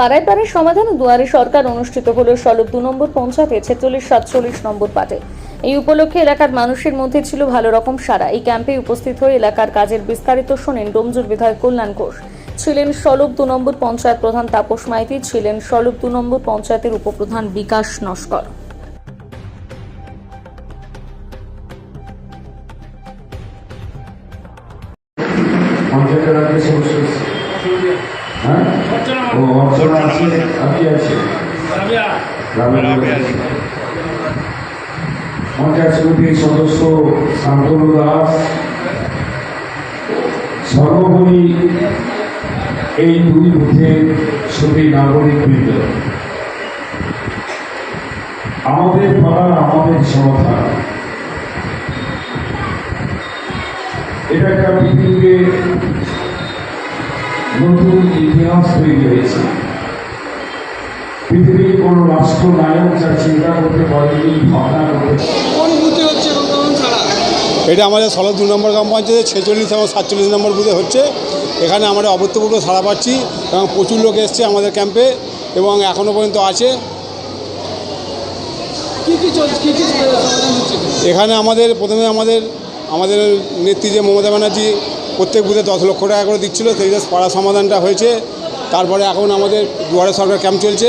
পাড়ায় পাড়ায় সমাধান দুয়ারে সরকার অনুষ্ঠিত হল সলব দু নম্বর পঞ্চায়েতে ছেচল্লিশ, সাতচল্লিশ নম্বর পাটে এই উপলক্ষে এলাকার মানুষের মধ্যে ছিল ভালো রকম সারা এই ক্যাম্পে উপস্থিত হয়ে এলাকার কাজের বিস্তারিত শোনেন ডোমজুর বিধায়ক কল্যাণ ঘোষ। ছিলেন সলব দু নম্বর পঞ্চায়েত প্রধান তাপস মাইতি, ছিলেন সলব দু নম্বর পঞ্চায়েতের উপপ্রধান বিকাশ নস্কর। হ্যাঁ? ও অর্চনা আছে? কি আছে। পঞ্চায়েত সমিতির সদস্য শান্তনু দাস। সর্বোপরি এই দুই বুথের সবই নাগরিক বৃন্দ আমাদের পাড়ার আমাদের সমাধান এটা একটা পৃথিবীতে ইতিহাস তৈরি হয়েছে পৃথিবীর কোন রাষ্ট্র নায়ক যা চিন্তা করতে পারেনি ভাবনা করতে কোন হচ্ছে এটা আমাদের ষোলো দু নম্বর গ্রাম পঞ্চায়েতে ছেচল্লিশ এবং সাতচল্লিশ নম্বর বুথে হচ্ছে। এখানে আমরা অভূতপূর্ব সাড়া পাচ্ছি এবং প্রচুর লোক এসছে আমাদের ক্যাম্পে এবং এখনও পর্যন্ত আছে। কি কি চলছে? কি কি সমাধান হচ্ছে? এখানে আমাদের প্রথমে আমাদের আমাদের নেত্রী যে মমতা ব্যানার্জি প্রত্যেক বুথে দশ লক্ষ টাকা করে দিচ্ছিল, সেই পাড়া সমাধানটা হয়েছে। তারপরে এখন আমাদের দুয়ারে সরকার ক্যাম্প চলছে।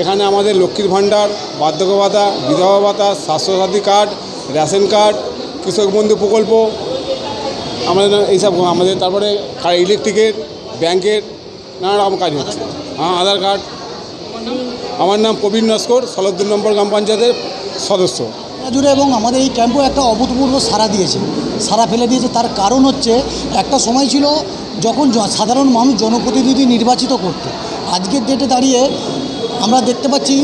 এখানে আমাদের লক্ষ্মীর ভাণ্ডার, বার্ধক্য ভাতা, বিধবা ভাতা, স্বাস্থ্যসাথী কার্ড, রেশন কার্ড, কৃষক বন্ধু প্রকল্প, আমাদের এইসব আমাদের তারপরে ইলেকট্রিকের, ব্যাংকের নানা রকম কাজ হচ্ছে। হ্যাঁ আধার কার্ড। আমার নাম প্রবীণ নস্কর, সলদ্দুর নম্বর গ্রাম পঞ্চায়েতের সদস্য। জুড়ে এবং আমাদের এই ক্যাম্পও একটা অভূতপূর্ব সাড়া দিয়েছে। সাড়া ফেলে দিয়েছে, তার কারণ হচ্ছে একটা সময় ছিল যখন সাধারণ মানুষ জনপ্রতিনিধি নির্বাচিত করত। আজকের ডেটে দাঁড়িয়ে আমরা দেখতে পাচ্ছি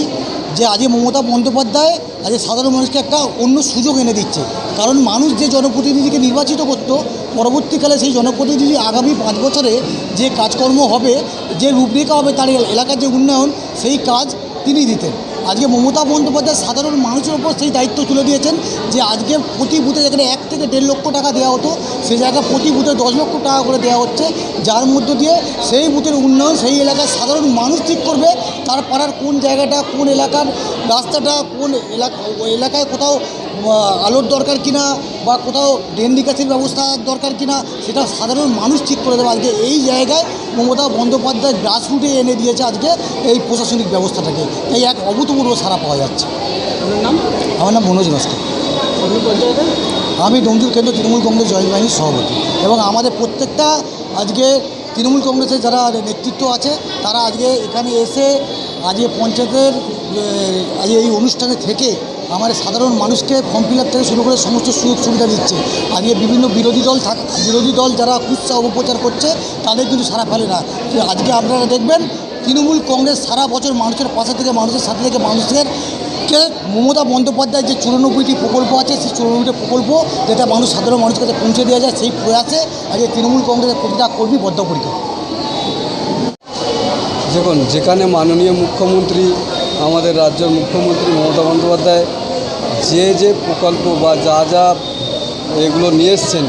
যে আজকে মমতা বন্দ্যোপাধ্যায় আজকে সাধারণ মানুষকে একটা অন্য সুযোগ এনে দিচ্ছে। কারণ মানুষ যে জনপ্রতিনিধিকে নির্বাচিত করত, পরবর্তীকালে সেই জনপ্রতিনিধি আগামী পাঁচ বছরে যে কাজকর্ম হবে, যে রূপরেখা হবে তার এলাকার যে উন্নয়ন, সেই কাজ তিনি দিতেন। আজকে মমতা বন্দ্যোপাধ্যায় সাধারণ মানুষের ওপর সেই দায়িত্ব তুলে দিয়েছেন যে আজকে প্রতি বুথে যেখানে এক থেকে দেড় লক্ষ টাকা দেওয়া হতো সেই জায়গায় প্রতি বুথে দশ লক্ষ টাকা করে দেওয়া হচ্ছে। যার মধ্য দিয়ে সেই বুথের উন্নয়ন, সেই এলাকার সাধারণ মানুষ ঠিক করবে। তার পাড়ার কোন জায়গাটা, কোন এলাকার রাস্তাটা, কোন এলাকা, এলাকায় কোথাও আলোর দরকার কিনা বা কোথাও ড্রেন নিকাশির ব্যবস্থা দরকার কিনা সেটা সাধারণ মানুষ ঠিক করে দেবে। আজকে এই জায়গায় মমতা বন্দ্যোপাধ্যায় গ্রাসরুটে এনে দিয়েছে আজকে এই প্রশাসনিক ব্যবস্থাটাকে। তাই এক অভূতপূর্ব সারা পাওয়া যাচ্ছে। আমার নাম মনোজ নস্কর আমি ডোমজুর কেন্দ্র তৃণমূল কংগ্রেস জয়েন্ট বাহিনীর সভাপতি এবং আমাদের প্রত্যেকটা আজকে তৃণমূল কংগ্রেসের যারা নেতৃত্ব আছে তারা আজকে এখানে এসে আজকে পঞ্চায়েতের আজকে এই অনুষ্ঠানে থেকে আমার সাধারণ মানুষকে ফর্ম ফিল থেকে শুরু করে সমস্ত সুযোগ সুবিধা দিচ্ছে। আজকে বিভিন্ন বিরোধী দল থাক বিরোধী দল যারা কুৎসা অপপ্রচার করছে, তাদের কিন্তু সারা ফেলে না। আজকে আপনারা দেখবেন, তৃণমূল কংগ্রেস সারা বছর মানুষের পাশে থেকে, মানুষের সাথে থেকে মানুষের কে মমতা বন্দ্যোপাধ্যায় যে চুরানব্বইটি প্রকল্প আছে, সেই চুরানব্বইটি প্রকল্প যেটা মানুষ সাধারণ মানুষের কাছে পৌঁছে দেওয়া যায়, সেই প্রয়াসে আজকে তৃণমূল কংগ্রেসের প্রতিটা কর্মী বদ্ধপরিকর দেখুন, যেখানে মাননীয় মুখ্যমন্ত্রী, আমাদের রাজ্যের মুখ্যমন্ত্রী মমতা বন্দ্যোপাধ্যায় যে যে প্রকল্প বা যা যা এগুলো নিয়ে এসছেন,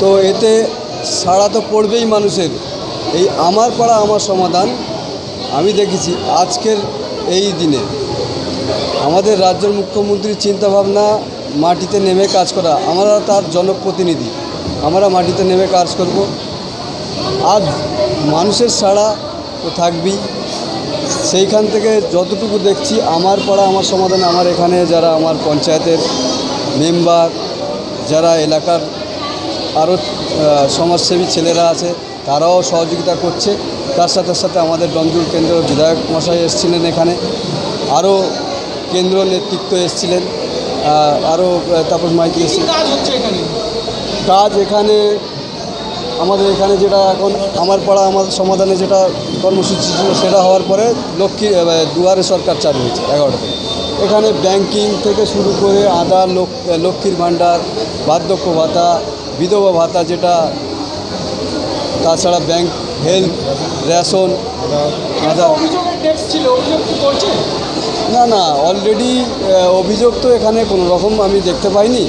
তো এতে সাড়া তো পড়বেই মানুষের। এই আমার পাড়া আমার সমাধান আমি দেখেছি আজকের এই দিনে। আমাদের রাজ্যের মুখ্যমন্ত্রীর চিন্তাভাবনা, মাটিতে নেমে কাজ করা, আমরা তার জনপ্রতিনিধি, আমরা মাটিতে নেমে কাজ করব। আর মানুষের সাড়া তো থাকবেই। সেইখান থেকে যতটুকু দেখছি আমার পাড়া আমার সমাধানে আমার এখানে যারা আমার পঞ্চায়েতের মেম্বার যারা এলাকার আরও সমাজসেবী ছেলেরা আছে তারাও সহযোগিতা করছে। তার সাথে সাথে আমাদের ডঞ্জুর কেন্দ্র বিধায়ক মশাই এসেছিলেন এখানে। আরও কেন্দ্র নেতৃত্ব এসেছিলেন। আরও তাপস মাইতি এসেছিলেন। কাজ এখানে আমাদের এখানে যেটা এখন আমার পাড়া আমার সমাধানে যেটা কর্মসূচি ছিল সেটা হওয়ার পরে লক্ষ্মী দুয়ারে সরকার চালু হয়েছে এগারোটা থেকে। এখানে ব্যাংকিং থেকে শুরু করে আদা লোক লক্ষ্মীর ভাণ্ডার বার্ধক্য ভাতা বিধবা ভাতা যেটা তাছাড়া ব্যাংক হেলথ রেশন না না অলরেডি অভিযোগ তো এখানে কোনো রকম আমি দেখতে পাইনি।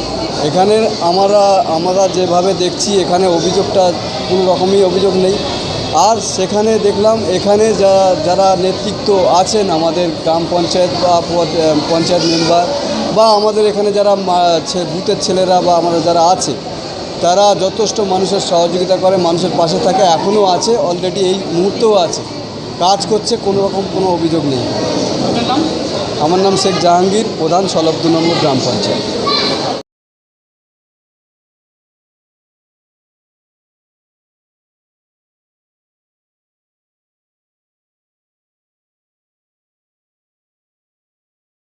এখানের আমরা আমরা যেভাবে দেখছি এখানে অভিযোগটা কোনো রকমই অভিযোগ নেই। আর সেখানে দেখলাম এখানে যারা যারা নেতৃত্ব আছেন আমাদের গ্রাম পঞ্চায়েত বা পঞ্চায়েত মেম্বার বা আমাদের এখানে যারা বুথের ছেলেরা বা আমাদের যারা আছে তারা যথেষ্ট মানুষের সহযোগিতা করে মানুষের পাশে থাকে এখনও আছে অলরেডি এই মুহূর্তেও আছে। কাজ করছে কোনো রকম কোনো অভিযোগ নেই। আমার নাম শেখ জাহাঙ্গীর প্রধান সলভ দু নম্বর গ্রাম পঞ্চায়েত।